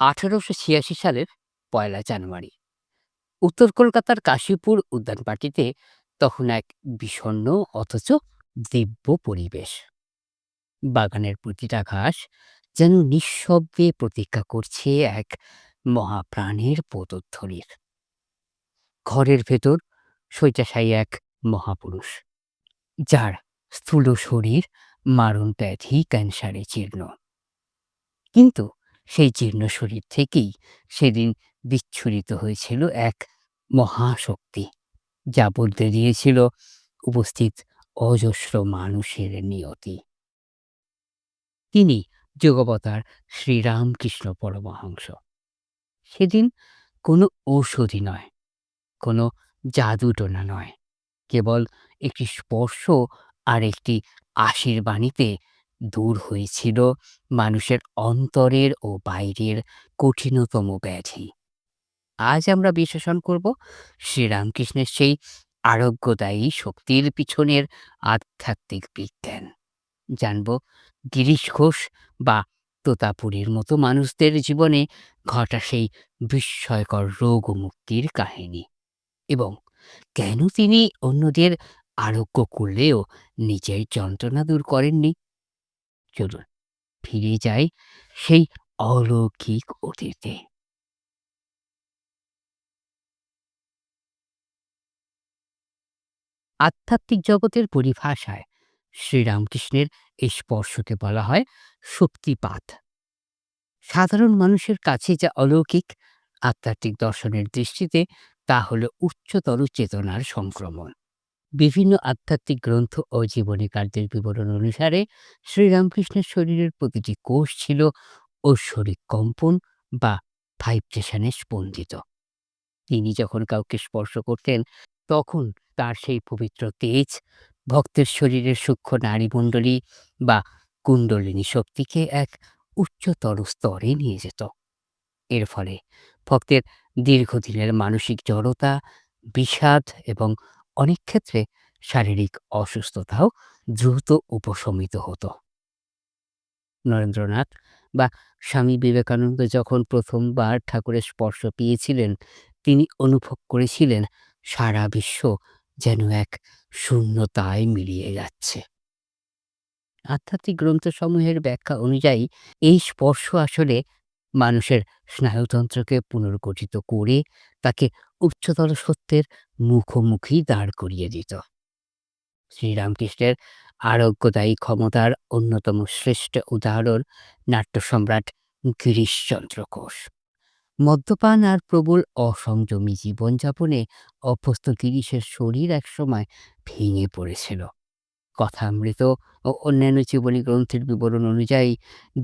আঠারোশো ছিয়াশি সালের পয়লা জানুয়ারি। উত্তর কলকাতার কাশীপুর উদ্যান পার্টিতে তখন এক বিষণ্ণ অথচ দিব্য পরিবেশ। বাগানের প্রতিটা ঘাস যেন নিঃশব্দে প্রতীক্ষা করছে এক মহাপ্রাণের পদধ্বনির। ঘরের ভেতর শয্যাশায়ী এক মহাপুরুষ, যার স্থূল শরীর মারণ ব্যাধি ক্যান্সারে জীর্ণ। কিন্তু সেই জীর্ণ শরীর থেকেই সেদিন বিচ্ছুরিত হয়েছিল এক মহাশক্তি, যা বদলে দিয়েছিল উপস্থিত অজস্র মানুষের নিয়তি। তিনি যোগবতার শ্রীরামকৃষ্ণ পরমহংস। সেদিন কোনো ঔষধি নয়, কোনো জাদুটোনা নয়, কেবল একটি স্পর্শ আর একটি আশীর্বাণীতে দূর হয়েছিল মানুষের অন্তরের ও বাইরের কঠিনতম ব্যাধি। আজ আমরা বিশ্লেষণ করব শ্রীরামকৃষ্ণের সেই আরোগ্যদায়ী শক্তির পিছনের আধ্যাত্মিক বিজ্ঞান। জানব গিরিশ ঘোষ বা তোতাপুরীর মতো মানুষদের জীবনে ঘটা সেই বিস্ময়কর রোগ মুক্তির কাহিনী এবং কেন তিনি অন্যদের আরোগ্য করলেও নিজের যন্ত্রণা দূর করেননি? চলুন ফিরে যাই সেই অলৌকিক অতীতে। আধ্যাত্মিক জগতের পরিভাষায় শ্রীরামকৃষ্ণের এই স্পর্শকে বলা হয় শক্তিপাত। সাধারণ মানুষের কাছে যা অলৌকিক আধ্যাত্মিক দর্শনের দৃষ্টিতে তা হল উচ্চতর চেতনার সংক্রমণ। বিভিন্ন আধ্যাত্মিক গ্রন্থ ও জীবনী কার্যের বিবরণ অনুসারে শ্রীরামকৃষ্ণের শরীরের প্রতিটি কোষ ছিল ঐশ্বরিক কম্পন বা ভাইব্রেশনে স্পন্দিত। তিনি যখন কাউকে স্পর্শ করতেন, তখন তার সেই পবিত্র তেজ ভক্তের শরীরের সূক্ষ্ম নারীমণ্ডলী বা কুণ্ডলিনী শক্তিকে এক উচ্চতর স্তরে নিয়ে যেত। এর ফলে ভক্তের দীর্ঘদিনের মানসিক জড়তা, বিষাদ এবং অনেক ক্ষেত্রে শারীরিক অসুস্থতাও দ্রুত উপশমিত হতো। নরেন্দ্রনাথ বা স্বামী বিবেকানন্দ যখন প্রথমবার ঠাকুরের স্পর্শ পেয়েছিলেন, তিনি অনুভব করেছিলেন সারা বিশ্ব যেন এক শূন্যতায় মিলিয়ে যাচ্ছে। আধ্যাত্মিক গ্রন্থসমূহের ব্যাখ্যা অনুযায়ী, এই স্পর্শ আসলে মানুষের স্নায়ুতন্ত্রকে পুনর্গঠিত করে তাকে উচ্চতর সত্যের মুখোমুখি দাঁড় করিয়ে দিত। শ্রীরামকৃষ্ণের আরোগ্যদায়ী ক্ষমতার অন্যতম শ্রেষ্ঠ উদাহরণ নাট্য সম্রাট গিরিশচন্দ্র ঘোষ। মদ্যপান আর প্রবল অসংযমী জীবনযাপনে অভ্যস্ত গিরিশের শরীর একসময় ভেঙে পড়েছিল। কথামৃত ও অন্যান্য জীবনী গ্রন্থের বিবরণ অনুযায়ী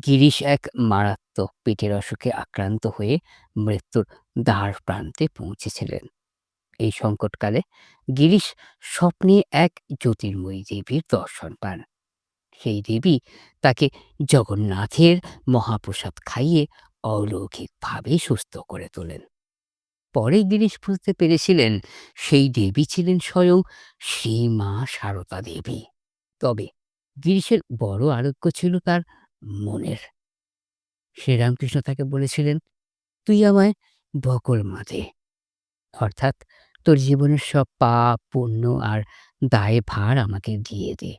গিরিশ এক মারাত্মক পেটের অসুখে আক্রান্ত হয়ে মৃত্যুর দ্বার প্রান্তে পৌঁছেছিলেন। এই সংকটকালে গিরিশ স্বপ্নে এক জ্যোতির্ময়ী দেবীর দর্শন পান। সেই দেবী তাকে জগন্নাথের মহাপ্রসাদ খাইয়ে অলৌকিকভাবে সুস্থ করে তোলেন। পরে গিরিশ বুঝতে পেরেছিলেন সেই দেবী ছিলেন স্বয়ং শ্রীমা সারদা দেবী। তবে গিরিশের বড় আরোগ্য ছিল তার মনের। শ্রীরামকৃষ্ণ তাকে বলেছিলেন, তুই আমায় বকল মাঝে অর্থাৎ তোর জীবনের সব পাপ, পুণ্য আর দায় ভার আমাকে দিয়ে দে।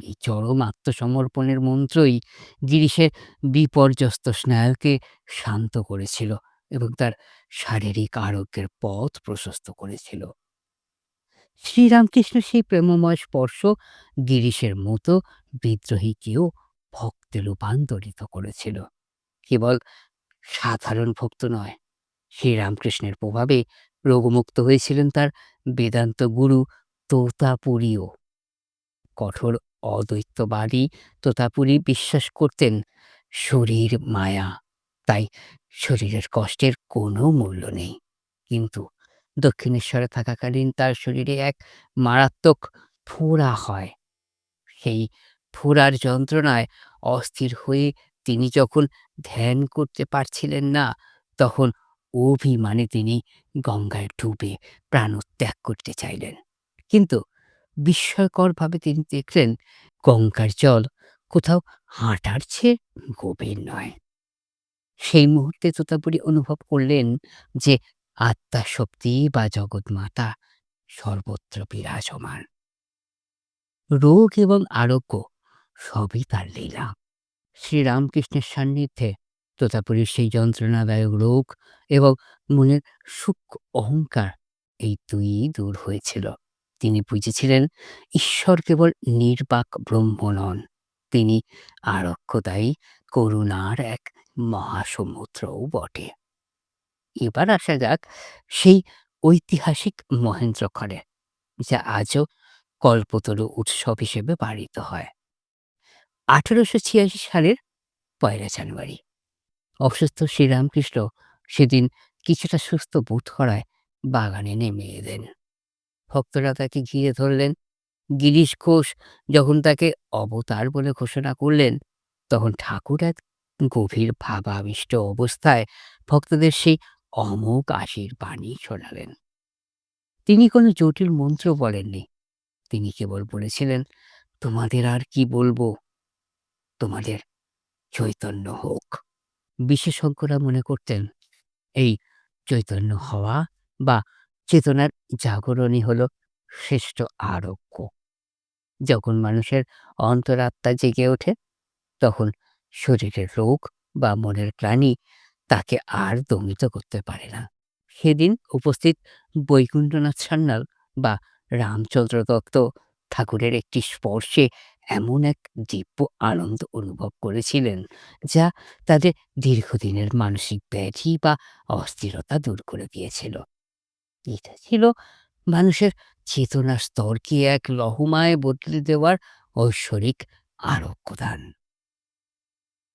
এই চরম আত্মসমর্পণের মন্ত্রই গিরিশের বিপর্যস্ত স্নায়ুকে শান্ত করেছিল এবং তার শারীরিক আরোগ্যের পথ প্রশস্ত করেছিল। শ্রীরামকৃষ্ণ সেই প্রেমময় স্পর্শ গিরিশের মতো বিদ্রোহীকেও ভক্তে রূপান্তরিত করেছিল। কেবল সাধারণ ভক্ত নয়, শ্রীরামকৃষ্ণের প্রভাবে রোগমুক্ত হয়েছিলেন তার বেদান্ত গুরু তোতাপুরীও। কঠোর অদ্বৈতবাদী তোতাপুরী বিশ্বাস করতেন শরীর মায়া, তাই শরীরের কষ্টের কোনো মূল্য নেই। কিন্তু দক্ষিণেশ্বরে থাকাকালীন তার শরীরে এক মারাত্মক ফোড়া হয়। সেই ফোড়ার যন্ত্রণায় অস্থির হয়ে তিনি যখন ধ্যান করতে পারছিলেন না, তখন অভিমানে তিনি গঙ্গায় ডুবে প্রাণত্যাগ করতে চাইলেন। কিন্তু বিস্ময়করভাবে তিনি দেখলেন, গঙ্গার জল কোথাও হাঁটার চেয়ে গভীর নয়। সেই মুহূর্তে তোতাপুরি অনুভব করলেন যে আত্মাশক্তি বা জগৎমাতা সর্বত্র বিরাজমান। রোগ এবং আরোগ্য সবই তার লীলা। শ্রীরামকৃষ্ণের সান্নিধ্যে তোতাপুরীর সেই যন্ত্রণাদায়ক রোগ এবং মনের সূক্ষ্ম অহংকার এই দুই দূর হয়েছিল। তিনি বুঝেছিলেন, ঈশ্বর কেবল নির্বাক ব্রহ্ম নন, তিনি আরক্ষদায়ী করুণার এক মহাসমুদ্রও বটে। এবার আসা যাক সেই ঐতিহাসিক মহেন্দ্রক্ষণে যা আজও কল্পতরু উৎসব হিসেবে পালিত হয়। আঠেরোশো ছিয়াশি সালের পয়লা জানুয়ারি। অসুস্থ শ্রীরামকৃষ্ণ সেদিন কিছুটা সুস্থ বোধ করায় বাগানে নেমে এলেন। ভক্তরা তাকে ঘিরে ধরলেন। গিরিশ ঘোষ যখন তাকে অবতার বলে ঘোষণা করলেন, তখন ঠাকুর এক গভীর ভাবাবিষ্ট অবস্থায় ভক্তদের সেই অমোঘ আশীর্বাণী শোনালেন। তিনি কোনো জটিল মন্ত্র বলেননি। তিনি কেবল বলেছিলেন, তোমাদের আর কি বলব? তোমাদের চৈতন্য হোক। বিশেষজ্ঞরা মনে করতেন, এই চৈতন্য হওয়া বা চেতনার জাগরণই হল শ্রেষ্ঠ আরোগ্য। যখন মানুষের অন্তরাত্মা জেগে ওঠে, তখন শরীরের রোগ বা মনের প্রাণী তাকে আর দমিত করতে পারে না। সেদিন উপস্থিত বৈকুণ্ঠনাথ সান্যাল বা রামচন্দ্র দত্ত ঠাকুরের একটি স্পর্শে এমন এক দিব্য আনন্দ অনুভব করেছিলেন, যা তাদের দীর্ঘদিনের মানসিক ব্যাধি বা অস্থিরতা দূর করে দিয়েছিল। এটা ছিল মানুষের চেতনার স্তরকে এক লহমায় বদলে দেওয়ার ঐশ্বরিক আরোগ্যদান।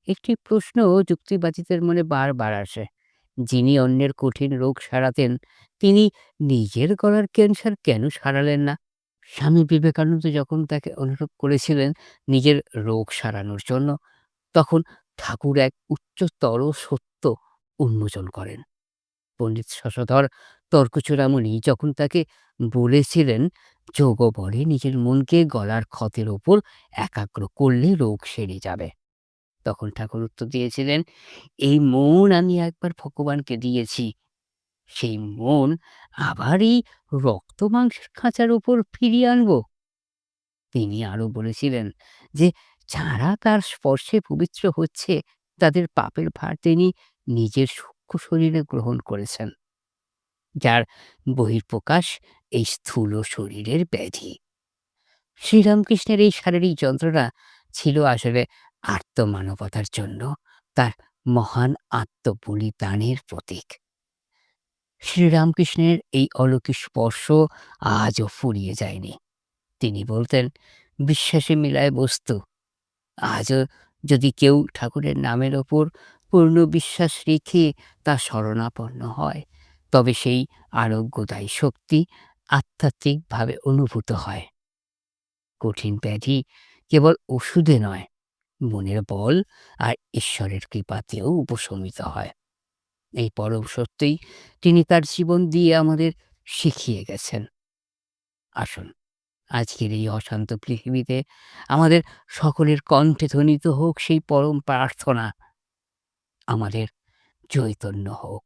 একটি প্রশ্ন যুক্তিবাদীদের মনে বারবার আসে। যিনি অন্যের কঠিন রোগ সারাতেন, তিনি নিজের গলার ক্যান্সার কেন সারালেন না? স্বামী বিবেকানন্দ যখন তাকে অনুরোধ করেছিলেন নিজের রোগ সারানোর জন্য, তখন ঠাকুর এক উচ্চতর সত্য উন্মোচন করেন। পণ্ডিত শশধর তর্কচূড়ামণি যখন তাকে বলেছিলেন যোগ বলে নিজের মনকে গলার ক্ষতের ওপর একাগ্র করলে রোগ সেরে যাবে। তখন ঠাকুর উত্তর দিয়েছিলেন, এই মন আমি একবার ভগবানকে দিয়েছি। সেই মন আবার এই রক্ত মাংসের খাঁচার উপর ফিরিয়ে আনব। তিনি আরও বলেছিলেন যে, যারা তার স্পর্শে পবিত্র হচ্ছে, তাদের পাপের ভার তিনি নিজের সূক্ষ্ম শরীরে গ্রহণ করেছেন, যার বহির্প্রকাশ এই স্থূল শরীরের ব্যাধি। শ্রীরামকৃষ্ণের এই শারীরিক যন্ত্রণা ছিল আসলে আত্মমানবতার জন্য তার মহান আত্মবলিদানের প্রতীক। শ্রীরামকৃষ্ণের এই অলৌকিক স্পর্শ আজও ফুরিয়ে যায়নি। তিনি বলতেন, বিশ্বাসে মিলায় বস্তু। আজও যদি কেউ ঠাকুরের নামের ওপর পূর্ণ বিশ্বাস রেখে তা শরণাপন্ন হয়, তবে সেই আরোগ্যদায়ী শক্তি আধ্যাত্মিকভাবে অনুভূত হয়। কঠিন ব্যাধি কেবল ওষুধে নয় মনের বল আর ঈশ্বরের কৃপাতেও উপশমিত হয়। এই পরম সত্যই তিনি তার জীবন দিয়ে আমাদের শিখিয়ে গেছেন। আসুন, আজকের এই অশান্ত পৃথিবীতে আমাদের সকলের কণ্ঠে ধ্বনিত হোক সেই পরম প্রার্থনা আমাদের চৈতন্য হোক।